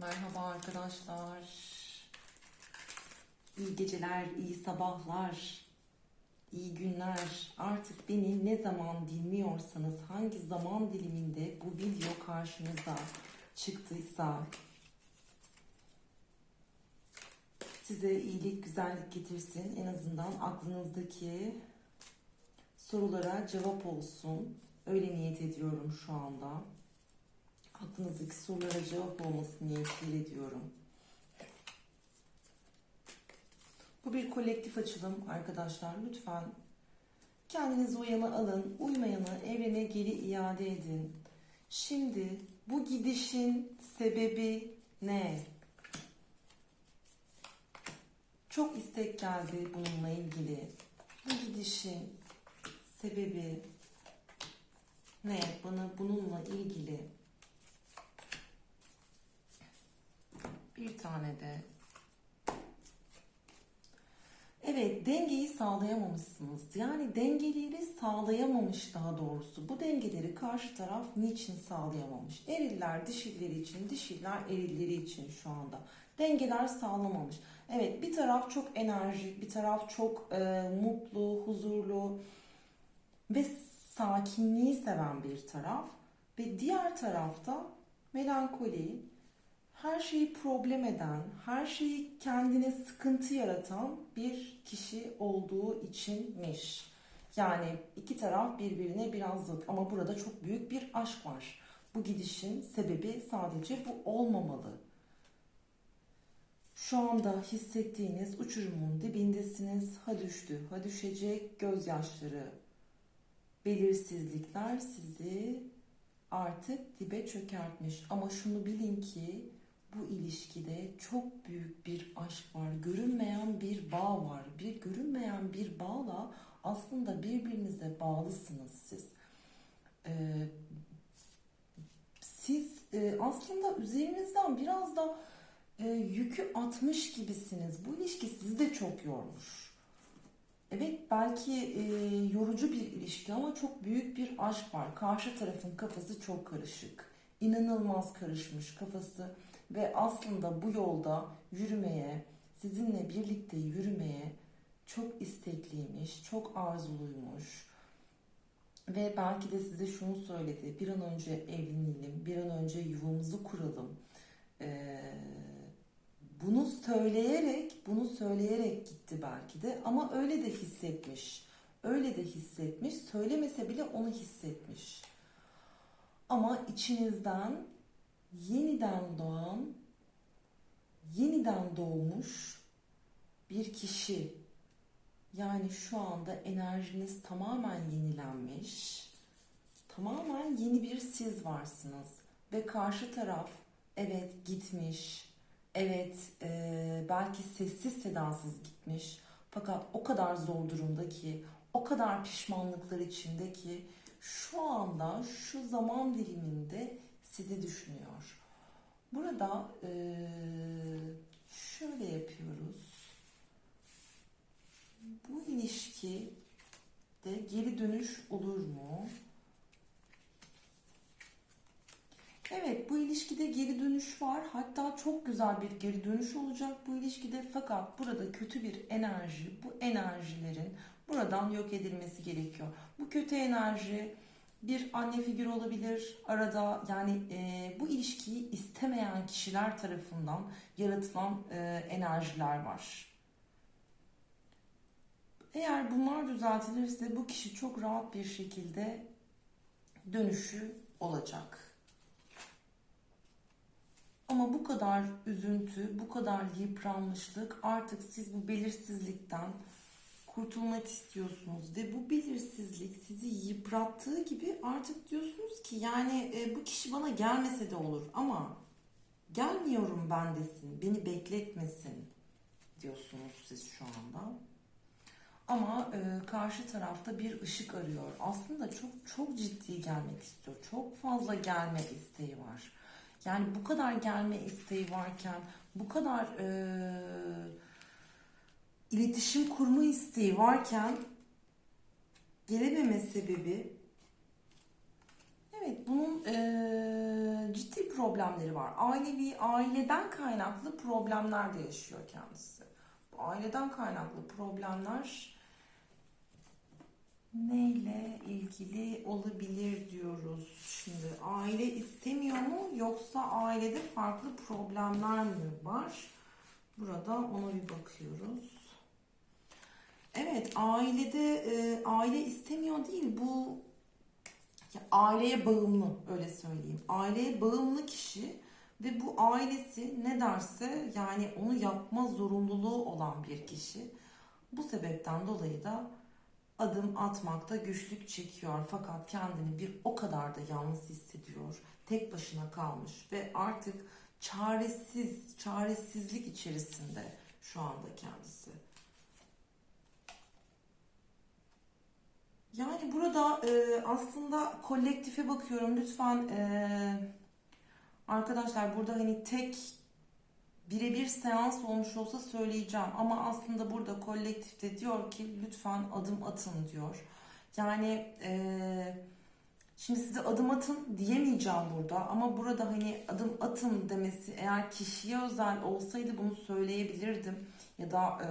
Merhaba arkadaşlar. İyi geceler, iyi sabahlar, iyi günler. Artık beni ne zaman dinliyorsanız, hangi zaman diliminde bu video karşınıza çıktıysa size iyilik, güzellik getirsin. En azından aklınızdaki sorulara cevap olsun. Öyle niyet ediyorum şu anda aklınızdaki sorulara cevap olmasını niyetiyle diyorum. Bu bir kolektif açılım arkadaşlar. Lütfen kendinizi uyanı alın. Uymayanı evrene geri iade edin. Şimdi bu gidişin sebebi ne? Çok istek geldi bununla ilgili. Bu gidişin sebebi ne? Bana bununla ilgili Bir tane de. Evet, dengeyi sağlayamamışsınız. Yani dengeleri sağlayamamış daha doğrusu. Bu dengeleri karşı taraf niçin sağlayamamış? Eriller dişilleri için, dişiller erilleri için şu anda. Dengeler sağlamamış. Evet, bir taraf çok enerjik, bir taraf çok e, mutlu, huzurlu ve sakinliği seven bir taraf. Ve diğer tarafta melankoli, her şeyi problem eden, her şeyi kendine sıkıntı yaratan bir kişi olduğu içinmiş. Yani iki taraf birbirine biraz zıt ama burada çok büyük bir aşk var. Bu gidişin sebebi sadece bu olmamalı. Şu anda hissettiğiniz uçurumun dibindesiniz. Ha düştü, ha düşecek gözyaşları, belirsizlikler sizi artık dibe çökertmiş. Ama şunu bilin ki bu ilişkide çok büyük bir aşk var. Görünmeyen bir bağ var. Bir görünmeyen bir bağla aslında birbirinize bağlısınız siz. Ee, siz e, aslında üzerinizden biraz da e, yükü atmış gibisiniz. Bu ilişki sizi de çok yormuş. Evet belki e, yorucu bir ilişki ama çok büyük bir aşk var. Karşı tarafın kafası çok karışık. İnanılmaz karışmış kafası ve aslında bu yolda yürümeye, sizinle birlikte yürümeye çok istekliymiş, çok arzuluymuş. Ve belki de size şunu söyledi. Bir an önce evlenelim, bir an önce yuvamızı kuralım. Ee, bunu söyleyerek, bunu söyleyerek gitti belki de ama öyle de hissetmiş. Öyle de hissetmiş. Söylemese bile onu hissetmiş. Ama içinizden yeniden doğan, yeniden doğmuş bir kişi. Yani şu anda enerjiniz tamamen yenilenmiş. Tamamen yeni bir siz varsınız. Ve karşı taraf evet gitmiş. Evet e, belki sessiz sedasız gitmiş. Fakat o kadar zor durumda ki, o kadar pişmanlıklar içinde ki şu anda şu zaman diliminde sizi düşünüyor. Burada e, şöyle yapıyoruz. Bu ilişki de geri dönüş olur mu? Evet bu ilişkide geri dönüş var. Hatta çok güzel bir geri dönüş olacak bu ilişkide. Fakat burada kötü bir enerji, bu enerjilerin buradan yok edilmesi gerekiyor. Bu kötü enerji bir anne figürü olabilir arada yani e, bu ilişkiyi istemeyen kişiler tarafından yaratılan e, enerjiler var. Eğer bunlar düzeltilirse bu kişi çok rahat bir şekilde dönüşü olacak. Ama bu kadar üzüntü, bu kadar yıpranmışlık artık siz bu belirsizlikten kurtulmak istiyorsunuz ve bu belirsizlik sizi yıprattığı gibi artık diyorsunuz ki yani e, bu kişi bana gelmese de olur ama gelmiyorum ben desin, beni bekletmesin diyorsunuz siz şu anda. Ama e, karşı tarafta bir ışık arıyor. Aslında çok çok ciddi gelmek istiyor. Çok fazla gelme isteği var. Yani bu kadar gelme isteği varken, bu kadar e, iletişim kurma isteği varken gelememe sebebi evet bunun e, ciddi problem problemleri var. Ailevi, aileden kaynaklı problemler de yaşıyor kendisi. Bu aileden kaynaklı problemler neyle ilgili olabilir diyoruz. Şimdi aile istemiyor mu yoksa ailede farklı problemler mi var? Burada ona bir bakıyoruz. Evet, ailede e, aile istemiyor değil bu ya, aileye bağımlı öyle söyleyeyim. Aileye bağımlı kişi ve bu ailesi ne derse yani onu yapma zorunluluğu olan bir kişi. Bu sebepten dolayı da adım atmakta güçlük çekiyor fakat kendini bir o kadar da yalnız hissediyor. Tek başına kalmış ve artık çaresiz, çaresizlik içerisinde şu anda kendisi. Yani burada e, aslında kolektife bakıyorum. Lütfen e, arkadaşlar burada hani tek birebir seans olmuş olsa söyleyeceğim. Ama aslında burada kolektifte diyor ki lütfen adım atın diyor. Yani e, şimdi size adım atın diyemeyeceğim burada. Ama burada hani adım atın demesi eğer kişiye özel olsaydı bunu söyleyebilirdim. Ya da e,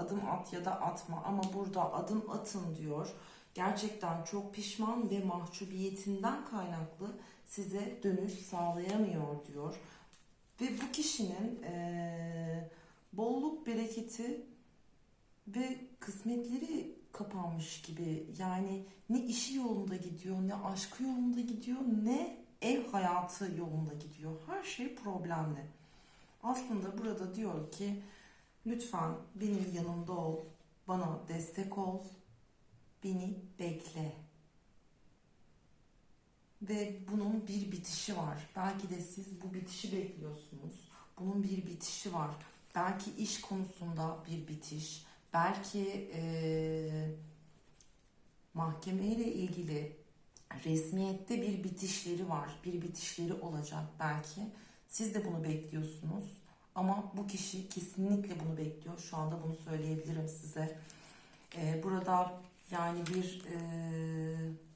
adım at ya da atma. Ama burada adım atın diyor gerçekten çok pişman ve mahcubiyetinden kaynaklı size dönüş sağlayamıyor diyor. Ve bu kişinin eee, bolluk bereketi ve kısmetleri kapanmış gibi. Yani ne işi yolunda gidiyor, ne aşkı yolunda gidiyor, ne ev hayatı yolunda gidiyor. Her şey problemli. Aslında burada diyor ki lütfen benim yanımda ol, bana destek ol, beni bekle. Ve bunun bir bitişi var. Belki de siz bu bitişi bekliyorsunuz. Bunun bir bitişi var. Belki iş konusunda bir bitiş. Belki eee mahkemeyle ilgili resmiyette bir bitişleri var. Bir bitişleri olacak belki. Siz de bunu bekliyorsunuz. Ama bu kişi kesinlikle bunu bekliyor. Şu anda bunu söyleyebilirim size. Ee, burada yani bir e,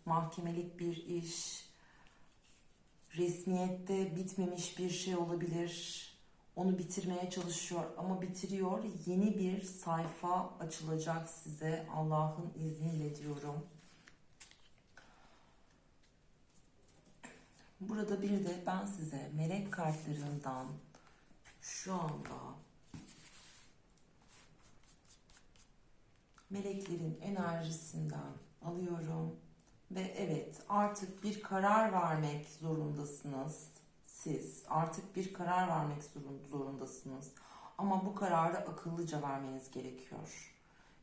mahkemelik bir iş, resmiyette bitmemiş bir şey olabilir. Onu bitirmeye çalışıyor ama bitiriyor. Yeni bir sayfa açılacak size Allah'ın izniyle diyorum. Burada bir de ben size melek kartlarından şu anda meleklerin enerjisinden alıyorum ve evet artık bir karar vermek zorundasınız siz artık bir karar vermek zorun- zorundasınız ama bu kararı akıllıca vermeniz gerekiyor.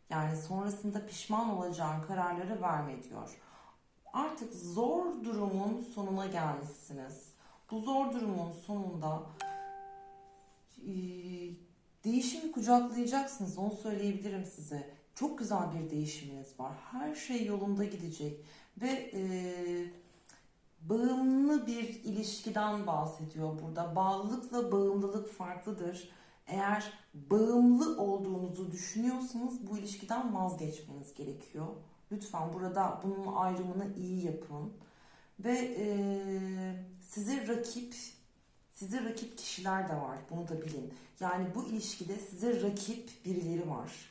Yani sonrasında pişman olacağın kararları verme diyor. Artık zor durumun sonuna gelmişsiniz. Bu zor durumun sonunda e, değişimi kucaklayacaksınız. Onu söyleyebilirim size. Çok güzel bir değişiminiz var. Her şey yolunda gidecek ve e, bağımlı bir ilişkiden bahsediyor burada. Bağlılıkla bağımlılık farklıdır. Eğer bağımlı olduğunuzu düşünüyorsanız bu ilişkiden vazgeçmeniz gerekiyor. Lütfen burada bunun ayrımını iyi yapın. Ve e, size rakip, size rakip kişiler de var. Bunu da bilin. Yani bu ilişkide size rakip birileri var.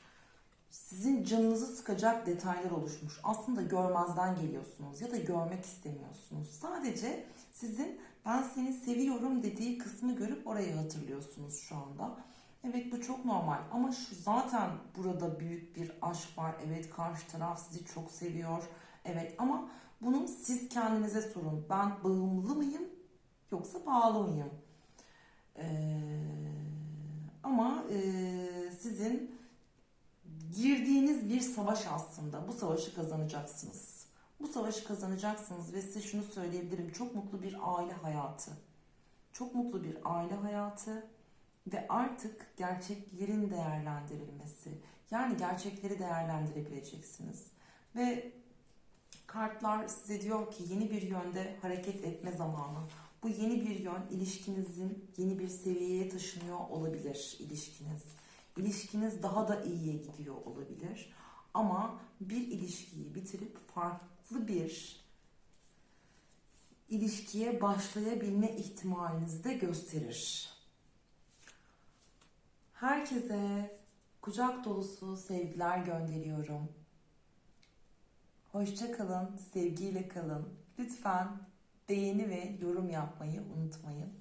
Sizin canınızı sıkacak detaylar oluşmuş. Aslında görmezden geliyorsunuz ya da görmek istemiyorsunuz. Sadece sizin ben seni seviyorum dediği kısmı görüp orayı hatırlıyorsunuz şu anda. Evet bu çok normal ama şu zaten burada büyük bir aşk var. Evet karşı taraf sizi çok seviyor. Evet ama bunu siz kendinize sorun. Ben bağımlı mıyım yoksa bağlı mıyım? Ee, ama e, sizin girdiğiniz bir savaş aslında. Bu savaşı kazanacaksınız. Bu savaşı kazanacaksınız ve size şunu söyleyebilirim. Çok mutlu bir aile hayatı. Çok mutlu bir aile hayatı ve artık gerçeklerin değerlendirilmesi. Yani gerçekleri değerlendirebileceksiniz. Ve kartlar size diyor ki yeni bir yönde hareket etme zamanı. Bu yeni bir yön ilişkinizin yeni bir seviyeye taşınıyor olabilir ilişkiniz. İlişkiniz daha da iyiye gidiyor olabilir. Ama bir ilişkiyi bitirip farklı bir ilişkiye başlayabilme ihtimalinizi de gösterir. Herkese kucak dolusu sevgiler gönderiyorum. Hoşça kalın, sevgiyle kalın. Lütfen beğeni ve yorum yapmayı unutmayın.